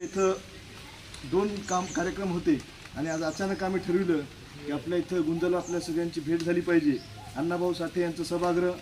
इथं दोन काम कार्यक्रम होते. आणि आज अचानक आम्ही ठरविलं की आपल्या इथं गुंजाला आपल्या सगळ्यांची भेट झाली पाहिजे. अण्णाभाऊ साठे यांचं सभागृह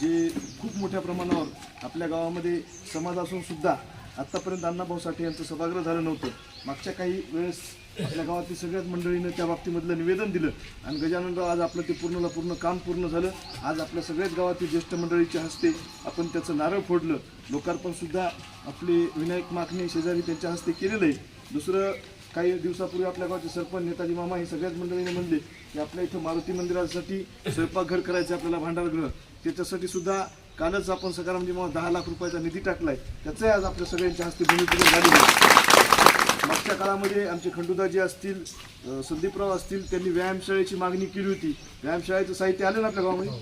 जे खूप मोठ्या प्रमाणावर आपल्या गावामध्ये समाज असून सुद्धा आत्तापर्यंत अण्णाभाऊ साठे यांचं सभागृह झालं नव्हतं. मागच्या काही वेळेस आपल्या गावातील सगळ्याच मंडळीनं त्या बाबतीमधलं निवेदन दिलं. आणि गजाननराव आज आपलं ते पूर्णला पूर्ण काम पूर्ण झालं. आज आपल्या सगळ्याच गावातील ज्येष्ठ मंडळीच्या हस्ते आपण त्याचं नारळ फोडलं. लोकार्पणसुद्धा आपले विनायक माखणे शेजारी त्यांच्या हस्ते केलेलं आहे. दुसरं काही दिवसापूर्वी आपल्या गावचे सरपंच नेताजी मामा हे सगळ्याच मंडळीने म्हणले की आपल्या इथं मारुती मंदिरासाठी स्वयंपाकघर करायचं आपल्याला भांडारगृह. त्याच्यासाठी सुद्धा कालच आपण सकारामजी मामा दहा लाख रुपयाचा निधी टाकलाय. त्याचंही आज आपल्या सगळ्यांच्या हस्ते भूमिपूजन झालेलं आहे. मागच्या काळामध्ये आमचे खंडूदाजी असतील संदीपराव असतील त्यांनी व्यायामशाळेची मागणी केली होती. व्यायामशाळेचं साहित्य आलं ना आपल्या गावामध्ये?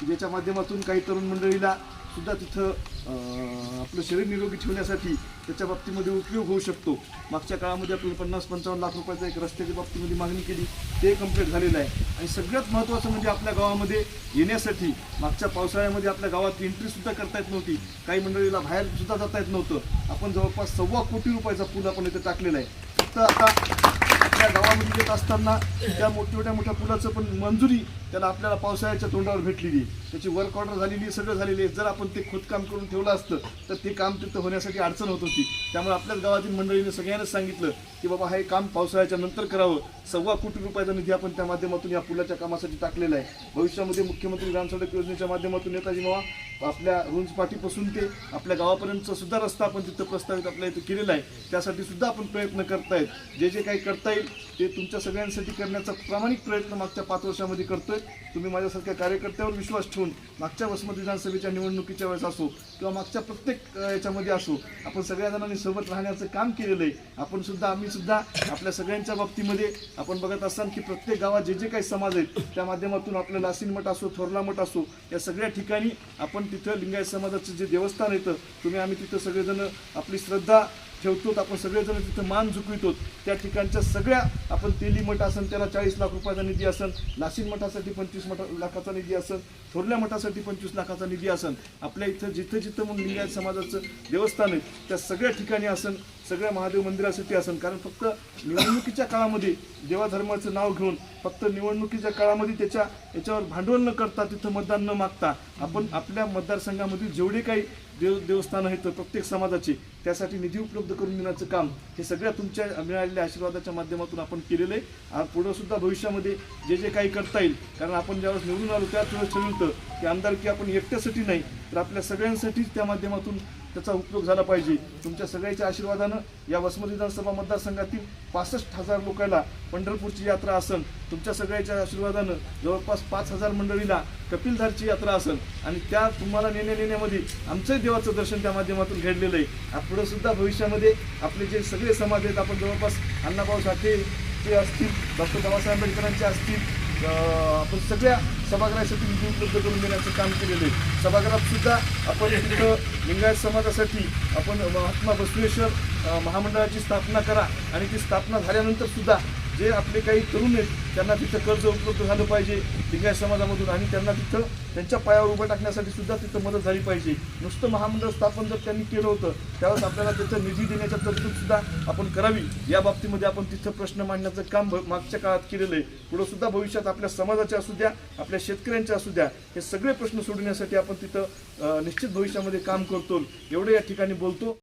की ज्याच्या माध्यमातून काही तरुण मंडळीला सुद्धा तिथं आपलं शरीर निरोगी ठेवण्यासाठी त्याच्या बाबतीमध्ये उपयोग होऊ शकतो. मागच्या काळामध्ये आपल्याला पन्नास पंचावन्न लाख रुपयाचा एक रस्त्याच्या बाबतीमध्ये मागणी केली. ते कंप्लीट झालेलं आहे. आणि सगळ्यात महत्त्वाचं म्हणजे आपल्या गावामध्ये येण्यासाठी मागच्या पावसाळ्यामध्ये आपल्या गावात एंट्रीसुद्धा करता येत नव्हती. काही मंडळीला बाहेरसुद्धा जाता येत नव्हतं. आपण जवळपास सव्वा कोटी रुपयाचा पूल आपण इथं टाकलेला आहे. फक्त आता आपल्या गावामध्ये येत असताना त्या मोठ्या मोठ्या पुलाचं पण मंजुरी त्याला आपल्याला पावसाळ्याच्या तोंडावर भेटलेली आहे. त्याची वर्क ऑर्डर झालेली सगळं झालेली आहे. जर आपण ते खोदकाम करून ठेवलं असतं तर ते काम तिथं होण्यासाठी अडचण होत होती. त्यामुळे आपल्याच गावातील मंडळीने सगळ्यांनाच सांगितलं की बाबा हे काम पावसाळ्याच्या नंतर करावं. सव्वा कोटी रुपयाचा निधी आपण त्या माध्यमातून या पुलाच्या कामासाठी टाकलेला आहे. भविष्यामध्ये मुख्यमंत्री ग्रामसडक योजनेच्या माध्यमातून नेताजी मावा आपल्या रुंजपाठीपासून ते आपल्या गावापर्यंतचा सुद्धा रस्ता आपण तिथं प्रस्तावित आपल्या इथं केलेला आहे. त्यासाठी सुद्धा आपण प्रयत्न करतायत. जे जे काही करता येईल ते तुमच्या सगळ्यांसाठी करण्याचा प्रामाणिक प्रयत्न मागच्या पाच वर्षामध्ये करतोय. तुम्ही माझ्यासारख्या कार्यकर्त्यावर विश्वास ठेवून मागच्या वसमत विधानसभेच्या निवडणुकीच्या वेळेस असो किंवा मागच्या प्रत्येक याच्यामध्ये असो आपण सगळ्या जणांनी सोबत राहण्याचं काम केलेलं आहे. आपण सुद्धा आम्ही सुद्धा आपल्या सगळ्यांच्या बाबतीमध्ये आपण बघत असाल की प्रत्येक गावात जे जे काही समाज आहेत त्या माध्यमातून आपलं लासीन मठ असो थोरला मठ असो या सगळ्या ठिकाणी आपण तिथं लिंगायत समाजाचं जे देवस्थान येतं तुम्ही आम्ही तिथं सगळेजण आपली श्रद्धा ठेवतो आपण सगळेजण तिथं मान झुकवितो त्या ठिकाणच्या सगळ्या आपण तेली मठ असन त्याला चाळीस लाख रुपयाचा निधी असन लासीन मठासाठी पंचवीस मठ लाखाचा निधी असन थोरल्या मठासाठी पंचवीस लाखाचा निधी असन. आपल्या इथं जिथं जिथं मग लिंगायत समाजाचं देवस्थान आहे त्या सगळ्या ठिकाणी असन सगळ्या महादेव मंदिरासाठी असन. कारण फक्त निवडणुकीच्या काळामध्ये देवाधर्माचं नाव घेऊन फक्त निवडणुकीच्या काळामध्ये त्याच्या याच्यावर भांडवल न करता तिथं मतदान न मागता आपण आपल्या मतदारसंघामधील जेवढे काही देव देवस्थानं आहेत प्रत्येक समाजाचे त्यासाठी निधी उपलब्ध करून देण्याचं काम हे सगळ्या तुमच्या मिळालेल्या आशीर्वादाच्या माध्यमातून आपण केलेलं आहे. पुढं सुद्धा भविष्यामध्ये जे जे काही करता येईल कारण आपण ज्यावेळेस निवडून आलो त्याच वेळेस ठरवलं की आमदारकी आपण एकट्यासाठी नाही तर आपल्या सगळ्यांसाठीच त्या माध्यमातून त्याचा उपयोग झाला पाहिजे. तुमच्या सगळ्याच्या आशीर्वादानं या वसमत विधानसभा मतदारसंघातील पासष्ट हजार लोकांना पंढरपूरची यात्रा असन. तुमच्या सगळ्याच्या आशीर्वादानं जवळपास पाच हजार मंडळीला कपिलधारची यात्रा असन. आणि त्या तुम्हाला नेण्या नेण्यामध्ये आमचंही देवाचं दर्शन त्या माध्यमातून घडलेलं आहे. पुढं सुद्धा भविष्यामध्ये आपले जे सगळे समाज आहेत आपण जवळपास अण्णाभाऊ साठे ते असतील डॉक्टर बाबासाहेब आंबेडकरांचे असतील आपण सगळ्या सभागृहासाठी निधी उपलब्ध करून देण्याचं काम केलेलं आहे. सभागृहात सुद्धा आपण तिथं लिंगायत समाजासाठी आपण महात्मा बसवेश्वर महामंडळाची स्थापना करा आणि ती स्थापना झाल्यानंतर सुद्धा जे आपले काही तरुण आहेत त्यांना तिथं कर्ज उपलब्ध झालं पाहिजे लिंगायत समाजामधून. आणि त्यांना तिथं त्यांच्या पायावर उभं टाकण्यासाठी सुद्धा तिथं मदत झाली पाहिजे. नुसतं महामंडळ स्थापन जर त्यांनी केलं होतं त्यावेळेस आपल्याला त्याचं निधी देण्याच्या तरतूद सुद्धा आपण करावी. या बाबतीमध्ये आपण तिथं प्रश्न मांडण्याचं काम मागच्या काळात केलेलं आहे. पुढं सुद्धा भविष्यात आपल्या समाजाचे असू द्या आपल्या शेतकऱ्यांचे असू द्या हे सगळे प्रश्न सोडवण्यासाठी आपण तिथं निश्चित भविष्यामध्ये काम करतो. एवढं या ठिकाणी बोलतो.